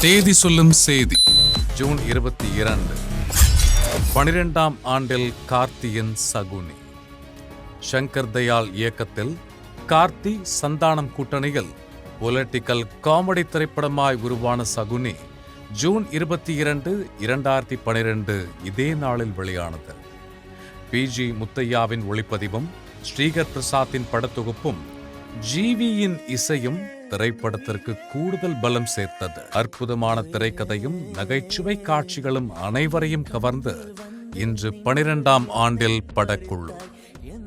தேதி சொல்லும் செய்தி. ஜூன் இருபத்தி இரண்டு. பனிரெண்டாம் ஆண்டில் கார்த்தியின் சகுனி. சங்கர் தயாள் இயக்கத்தில் கார்த்தி சந்தானம் கூட்டணியில் பொலிட்டிக்கல் காமெடி திரைப்படமாய் உருவான சகுனி ஜூன் இருபத்தி இரண்டு இரண்டாயிரத்தி பனிரெண்டு இதே நாளில் வெளியானது. பிஜி முத்தையாவின் ஒளிப்பதிவும் ஸ்ரீகர் பிரசாத்தின் படத்தொகுப்பும் ஜிவியின் இசையும் திரைப்படத்திற்கு கூடுதல் பலம் சேர்த்தது. அற்புதமான திரைக்கதையும் நகைச்சுவை காட்சிகளும் அனைவரையும் கவர்ந்து இன்று பனிரெண்டாம் ஆண்டில் படக்குழு.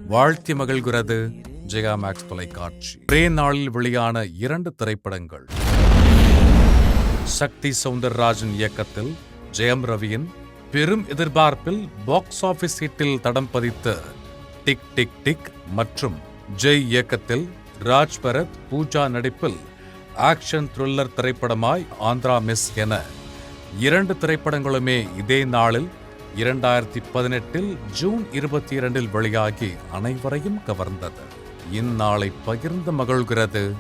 வாழ்த்தி மகிழ்கிறது ஜெயா மேக்ஸ் தொலைக்காட்சி. ஒரே நாளில் வெளியான இரண்டு திரைப்படங்கள். சக்தி சவுந்தரராஜன் இயக்கத்தில் ஜெயம் ரவியின் பெரும் எதிர்பார்ப்பில் பாக்ஸ் ஆபீஸ் ஹிட்டில் தடம் பதித்த டிக் டிக் டிக் மற்றும் ஜெய் இயக்கத்தில் ராஜ் பரத் பூஜா நடிப்பில் ஆக்ஷன் த்ரில்லர் திரைப்படமாய் ஆந்திரா மிஸ் என இரண்டு திரைப்படங்களுமே இதே நாளில் இரண்டாயிரத்தி பதினெட்டில் ஜூன் இருபத்தி இரண்டில் வெளியாகி அனைவரையும் கவர்ந்தது. இந்நாளை பகிர்ந்து மகிழ்கிறது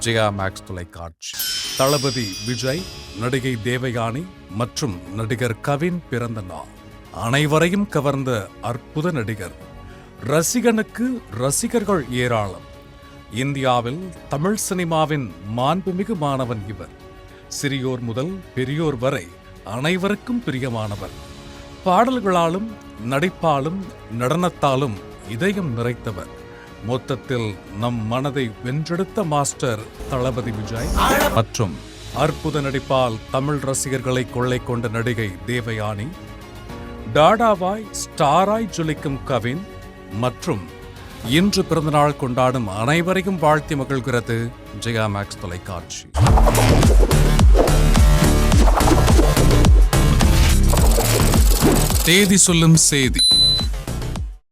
ஜெயா மேக்ஸ் தொலைக்காட்சி. தளபதி விஜய் நடிகை தேவயானி மற்றும் நடிகர் கவின் பிறந்த நாள். அனைவரையும் கவர்ந்த அற்புத நடிகர். ரசிகனுக்கு ரசிகர்கள் ஏராளம். இந்தியாவில் தமிழ் சினிமாவின் மாண்புமிகு மாணவன் இவர். சிறியோர் முதல் பெரியோர் வரை அனைவருக்கும் பிரியமானவர். பாடல்களாலும் நடிப்பாலும் நடனத்தாலும் இதயம் நிறைத்தவர். மொத்தத்தில் நம் மனதை வென்றெடுத்த மாஸ்டர் தளபதி விஜய். மற்றும் அற்புத நடிப்பால் தமிழ் ரசிகர்களை கொள்ளை கொண்ட நடிகை தேவயானி. டாடாவாய் ஸ்டாராய் ஜொலிக்கும் கவின் மற்றும் இன்று பிறந்தநாள் கொண்டாடும் அனைவரையும் வாழ்த்தி மகிழ்கிறது ஜெயா மேக்ஸ் தொலைக்காட்சி. தேதி சொல்லும் செய்தி.